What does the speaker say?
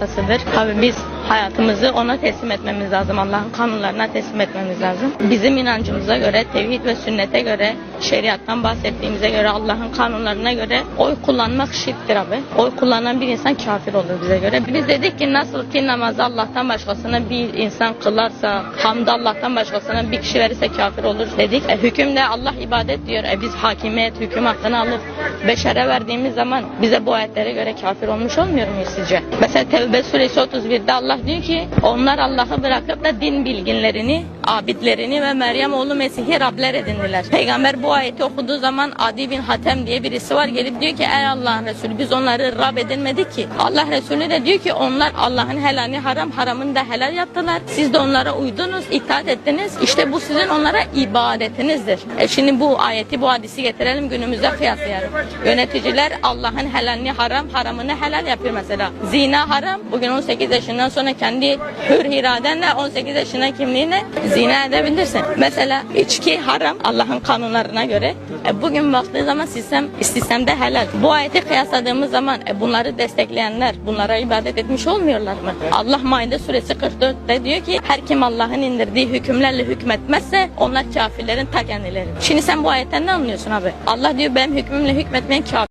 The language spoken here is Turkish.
yasasıdır. Tabii biz hayatımızı ona teslim etmemiz lazım. Allah'ın kanunlarına teslim etmemiz lazım. Bizim inancımıza göre, tevhid ve sünnete göre, şeriattan bahsettiğimize göre, Allah'ın kanunlarına göre oy kullanmak şirktir abi. Oy kullanan bir insan kafir olur bize göre. Biz dedik ki nasıl ki namazı Allah'tan başkasına bir insan kılarsa, hamd Allah'tan başkasına bir kişi verirse kafir olur dedik. E, hüküm de Allah ibadet diyor. E, biz hakimiyet, hüküm hakkını alıp beşere verdiğimiz zaman bize bu ayetlere göre kafir olmuş olmuyor muyuz sizce? Mesela Tevbe suresi 31'de Allah diyor ki onlar Allah'ı bırakıp da din bilginlerini, abidlerini ve Meryem oğlu Mesih'i Rabler edindiler. Peygamber bu ayeti okuduğu zaman Adi bin Hatem diye birisi var gelip diyor ki ey Allah'ın Resulü biz onları Rab edinmedik ki. Allah Resulü de diyor ki onlar Allah'ın helalini haram, haramını da helal yaptılar. Siz de onlara uydunuz, itaat ettiniz. İşte bu sizin onlara ibadetinizdir. E şimdi bu ayeti, bu hadisi getirelim günümüze kıyaslayalım. Yöneticiler Allah'ın helalini haram, haramını helal yapıyor mesela. Zina haram. Bugün 18 yaşından sonra kendi hür iradenle 18 yaşına kimliğine zina edebilirsin. Mesela içki haram Allah'ın kanunlarına göre. E bugün baktığı zaman sistem sistemde helal. Bu ayeti kıyasladığımız zaman e bunları destekleyenler bunlara ibadet etmiş olmuyorlar mı? Allah Maide suresi 44'te diyor ki her kim Allah'ın indirdiği hükümlerle hükmetmezse onlar kafirlerin ta kendileri. Şimdi sen bu ayetten ne anlıyorsun abi? Allah diyor benim hükmümle hükmetmeyen kafir.